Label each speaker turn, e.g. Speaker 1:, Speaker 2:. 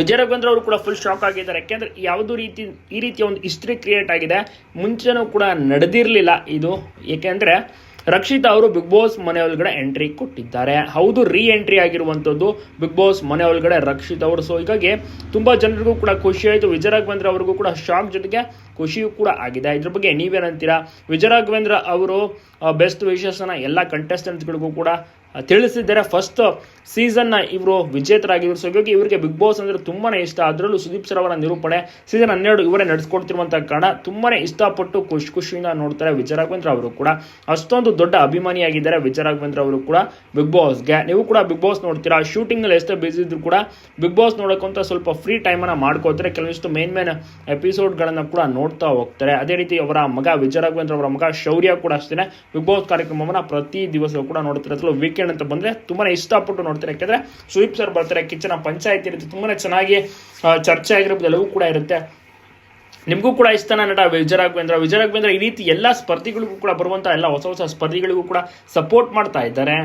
Speaker 1: ವಿಜಯ ಅವರು ಕೂಡ full shock ಆಗಿದ್ದಾರೆ. ಯಾಕೆಂದ್ರೆ ಯಾವುದೋ ರೀತಿ, ಈ ರೀತಿಯ ಒಂದು ಹಿಸ್ಟ್ರಿ ಕ್ರಿಯೇಟ್ ಆಗಿದೆ, ಮುಂಚೆನೂ ಕೂಡ ನಡೆದಿರಲಿಲ್ಲ ಇದು. ಏಕೆಂದ್ರೆ ರಕ್ಷಿತಾ ಅವರು ಬಿಗ್ ಬಾಸ್ ಮನೆ ಒಳಗಡೆ ಎಂಟ್ರಿ ಕೊಟ್ಟಿದ್ದಾರೆ. ಹೌದು ರೀ ಎಂಟ್ರಿ ಆಗಿರುವಂಥದ್ದು ಬಿಗ್ ಬಾಸ್ ಮನೆ ಒಳಗಡೆ ರಕ್ಷಿತ್ ಅವರು. ಸೊ ಹೀಗಾಗಿ ತುಂಬಾ ಜನರಿಗೂ ಕೂಡ ಖುಷಿ ಆಯಿತು. ವಿಜಯ ರಾಘವೇಂದ್ರ ಅವರಿಗೂ ಕೂಡ ಶಾಕ್ ಜೊತೆಗೆ ಖುಷಿಯೂ ಕೂಡ ಆಗಿದೆ. ಇದ್ರ ಬಗ್ಗೆ ನೀವೇನಂತೀರಾ? ವಿಜಯ ರಾಘವೇಂದ್ರ ಅವರು ಬೆಸ್ಟ್ ವಿಶೇಷನ ಎಲ್ಲ ಕಂಟೆಸ್ಟೆಂಟ್ಸ್ಗಳಿಗೂ ಕೂಡ ತಿಳಿಸಿದ್ದಾರೆ ಫಸ್ಟ್ ಸೀಸನ್ನ ಇವರು ವಿಜೇತರಾಗಿದ್ದರು ಸೊ ಇವರಿಗೆ ಬಿಗ್ ಬಾಸ್ ಅಂದ್ರೆ ತುಂಬಾ ಇಷ್ಟ. ಅದರಲ್ಲೂ ಸುದೀಪ್ ಸರ್ ಅವರ ನಿರೂಪಣೆ ಸೀಸನ್ ಹನ್ನೆರಡು ಇವರೇ ನಡೆಸ್ಕೊಡ್ತಿರುವಂಥ ಕಾರಣ ತುಂಬಾ ಇಷ್ಟಪಟ್ಟು ಖುಷಿ ಖುಷಿಯಿಂದ ನೋಡ್ತಾರೆ ವಿಜಯ ರಾಘವೇಂದ್ರ ಅವರು ಕೂಡ. ಅಷ್ಟೊಂದು ದೊಡ್ಡ ಅಭಿಮಾನಿಯಾಗಿದ್ದಾರೆ ವಿಜಯ ರಾಘವೇಂದ್ರ ಅವರು ಕೂಡ ಬಿಗ್ ಬಾಸ್ಗೆ ನೀವು ಕೂಡ ಬಿಗ್ ಬಾಸ್ ನೋಡ್ತೀರಾ? ಶೂಟಿಂಗಲ್ಲಿ ಎಷ್ಟೇ ಬಿಸಿ ಇದ್ರು ಕೂಡ ಬಿಗ್ ಬಾಸ್ ನೋಡೋಕ್ಕಂತ ಸ್ವಲ್ಪ ಫ್ರೀ ಟೈಮನ್ನು ಮಾಡ್ಕೋತಾರೆ. ಕೆಲವಿಷ್ಟು ಮೇನ್ ಮೇನ್ ಎಪಿಸೋಡ್ಗಳನ್ನು ಕೂಡ ನೋಡ್ತಾ ಹೋಗ್ತಾರೆ. ಅದೇ ರೀತಿ ಅವರ ಮಗ ವಿಜಯ ರಾಘವೇಂದ್ರ ಅವರ ಮಗ ಶೌರ್ಯ ಕೂಡ ಅಷ್ಟೇ ಬಿಗ್ ಬಾಸ್ ಕಾರ್ಯಕ್ರಮವನ್ನು ಪ್ರತಿ ದಿವಸ ಕೂಡ ನೋಡ್ತಾರೆ ಅಥವಾ ವೀಕೆಂಡ್ ಅಂತ ಬಂದರೆ ತುಂಬಾ ಇಷ್ಟಪಟ್ಟು ನೋಡ್ತಾರೆ. ಯಾಕಂದ್ರೆ ಸುದೀಪ್ ಸರ್ ಬರ್ತಾರೆ ಕಿಚನ್ ಪಂಚಾಯತ್ ಇರುತ್ತೆ, ತುಂಬಾನೇ ಚೆನ್ನಾಗಿ ಚರ್ಚೆ ಆಗಿರ್ಬೋದು ಎಲ್ಲವೂ ಕೂಡ ಇರುತ್ತೆ. ನಿಮಗೂ ಕೂಡ ಇಷ್ಟನ ನಟ ವಿಜಯ ರಾಘವೇಂದ್ರ? ವಿಜಯ ಈ ರೀತಿ ಎಲ್ಲ ಸ್ಪರ್ಧಿಗಳಿಗೂ ಕೂಡ ಬರುವಂತಹ ಎಲ್ಲ ಹೊಸ ಹೊಸ ಸ್ಪರ್ಧಿಗಳಿಗೂ ಕೂಡ ಸಪೋರ್ಟ್ ಮಾಡ್ತಾ ಇದ್ದಾರೆ.